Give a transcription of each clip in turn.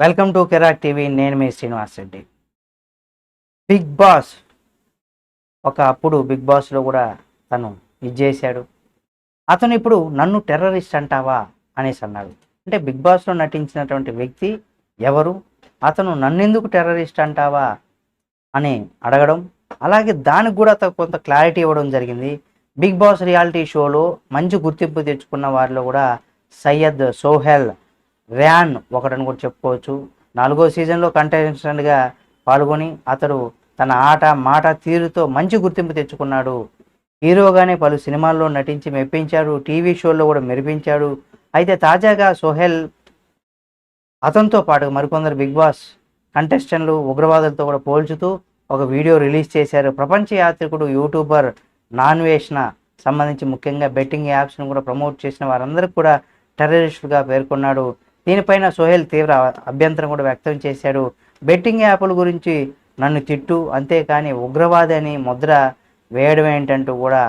Welcome to కెరాక్ TV. నేను మీ శ్రీనివాస్ రెడ్డి. Bigg Boss. ఒక అప్పుడు బిగ్ బాస్లో కూడా తను ఇది చేశాడు. అతను ఇప్పుడు నన్ను టెర్రరిస్ట్ అంటావా అనేసి అన్నాడు. అంటే బిగ్ బాస్లో నటించినటువంటి వ్యక్తి ఎవరు? అతను నన్నెందుకు టెర్రరిస్ట్ అంటావా అని అడగడం. అలాగే దానికి కూడా కొంత క్లారిటీ ఇవ్వడం జరిగింది. బిగ్ బాస్ రియాలిటీ షోలో మంచి గుర్తింపు తెచ్చుకున్న వారిలో కూడా సయ్యద్ సోహెల్ ర్యాన్ ఒకటని కూడా చెప్పుకోవచ్చు. నాలుగో సీజన్లో కంటెస్టెంట్గా పాల్గొని అతడు తన ఆట మాట తీరుతో మంచి గుర్తింపు తెచ్చుకున్నాడు. హీరోగానే పలు సినిమాల్లో నటించి మెప్పించాడు. టీవీ షోల్లో కూడా మెరిపించాడు. అయితే తాజాగా సోహెల్ అతనితో పాటు మరికొందరు బిగ్ బాస్ కంటెస్టెంట్లు ఉగ్రవాదులతో కూడా పోల్చుతూ ఒక వీడియో రిలీజ్ చేశారు. ప్రపంచ యాత్రికుడు యూట్యూబర్ నాన్ వేష్న సంబంధించి ముఖ్యంగా బెట్టింగ్ యాప్స్ను కూడా ప్రమోట్ చేసిన వారందరికీ కూడా టెర్రరిస్టులుగా పేర్కొన్నాడు. దీనిపైన సోహెల్ తీవ్ర అభ్యంతరం కూడా వ్యక్తం చేశాడు. బెట్టింగ్ యాప్ల గురించి నన్ను తిట్టు అంతేకాని ఉగ్రవాది అని ముద్ర వేయడం ఏంటంటూ కూడా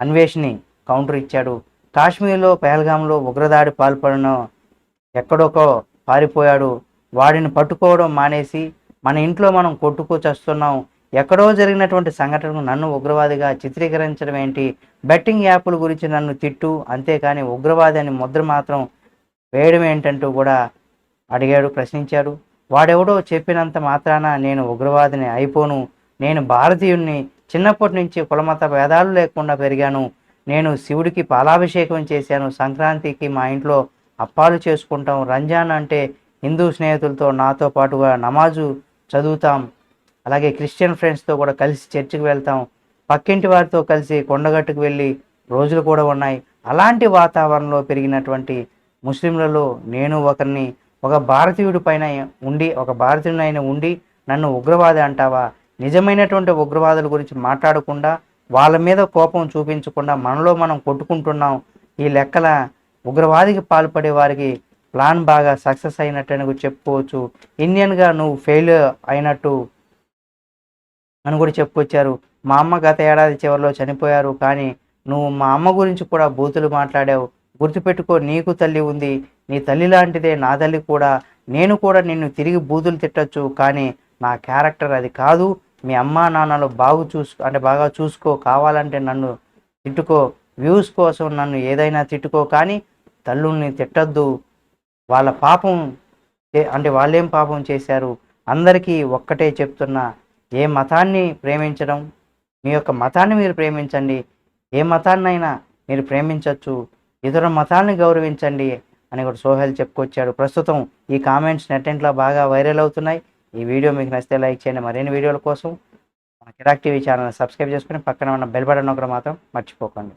అన్వేషిని కౌంటర్ ఇచ్చాడు. కాశ్మీర్లో పహల్గాంలో ఉగ్రదాడి పాల్పడిన ఎక్కడొకో పారిపోయాడు. వాడిని పట్టుకోవడం మానేసి మన ఇంట్లో మనం కొట్టుకు చస్తున్నాం. ఎక్కడో జరిగినటువంటి సంఘటనకు నన్ను ఉగ్రవాదిగా చిత్రీకరించడం ఏంటి? బెట్టింగ్ యాప్ల గురించి నన్ను తిట్టు అంతేకాని ఉగ్రవాది అని ముద్ర మాత్రం వేయడం ఏంటంటూ కూడా అడిగాడు ప్రశ్నించాడు. వాడెవడో చెప్పినంత మాత్రాన నేను ఉగ్రవాదిని అయిపోను. నేను భారతీయుణ్ణి. చిన్నప్పటి నుంచి కులమత భేదాలు లేకుండా పెరిగాను. నేను శివుడికి పాలాభిషేకం చేశాను. సంక్రాంతికి మా ఇంట్లో అప్పాలు చేసుకుంటాం. రంజాన్ అంటే హిందూ స్నేహితులతో నాతో పాటుగా నమాజు చదువుతాం. అలాగే క్రిస్టియన్ ఫ్రెండ్స్తో కూడా కలిసి చర్చికి వెళ్తాం. పక్కింటి వారితో కలిసి కొండగట్టుకు వెళ్ళి రోజులు కూడా ఉన్నాయి. అలాంటి వాతావరణంలో పెరిగినటువంటి ముస్లింలలో నేను ఒకరిని ఒక భారతీయుడి పైన ఉండి ఒక భారతీయుడైన ఉండి నన్ను ఉగ్రవాది అంటావా? నిజమైనటువంటి ఉగ్రవాదుల గురించి మాట్లాడకుండా వాళ్ళ మీద కోపం చూపించకుండా మనలో మనం కొట్టుకుంటున్నాం. ఈ లెక్కల ఉగ్రవాదికి పాల్పడే వారికి ప్లాన్ బాగా సక్సెస్ అయినట్టు చెప్పుకోవచ్చు. ఇండియన్గా నువ్వు ఫెయిల్ అయినట్టు అని కూడా చెప్పుకొచ్చారు. మా అమ్మ గత ఏడాది చివరిలో చనిపోయారు. కానీ నువ్వు మా అమ్మ గురించి కూడా బూతులు మాట్లాడావు. గుర్తుపెట్టుకో నీకు తల్లి ఉంది. నీ తల్లి లాంటిదే నా తల్లి కూడా. నేను కూడా నిన్ను తిరిగి బూతులు తిట్టచ్చు కానీ నా క్యారెక్టర్ అది కాదు. మీ అమ్మా నాన్నలు బాగు చూసుకో అంటే బాగా చూసుకో కావాలంటే నన్ను తిట్టుకో. వ్యూస్ కోసం నన్ను ఏదైనా తిట్టుకో కానీ తల్లుల్ని తిట్టద్దు. వాళ్ళ పాపం అంటే వాళ్ళేం పాపం చేశారు? అందరికీ ఒక్కటే చెప్తున్నా ఏ మతాన్ని ప్రేమించడం? మీ యొక్క మతాన్ని మీరు ప్రేమించండి. ఏ మతాన్నైనా మీరు ప్రేమించవచ్చు ఇతర మతాల్ని గౌరవించండి అని కూడా సోహెల్ చెప్పుకొచ్చాడు. ప్రస్తుతం ఈ కామెంట్స్ నెట్టెంట్లో బాగా వైరల్ అవుతున్నాయి. ఈ వీడియో మీకు నచ్చితే లైక్ చేయండి. మరిన్ని వీడియోల కోసం మన కిరాక్ టీవీ ఛానల్ సబ్స్క్రైబ్ చేసుకుని పక్కన ఉన్న బెల్ బటన్ ఒకటి మాత్రం మర్చిపోకండి.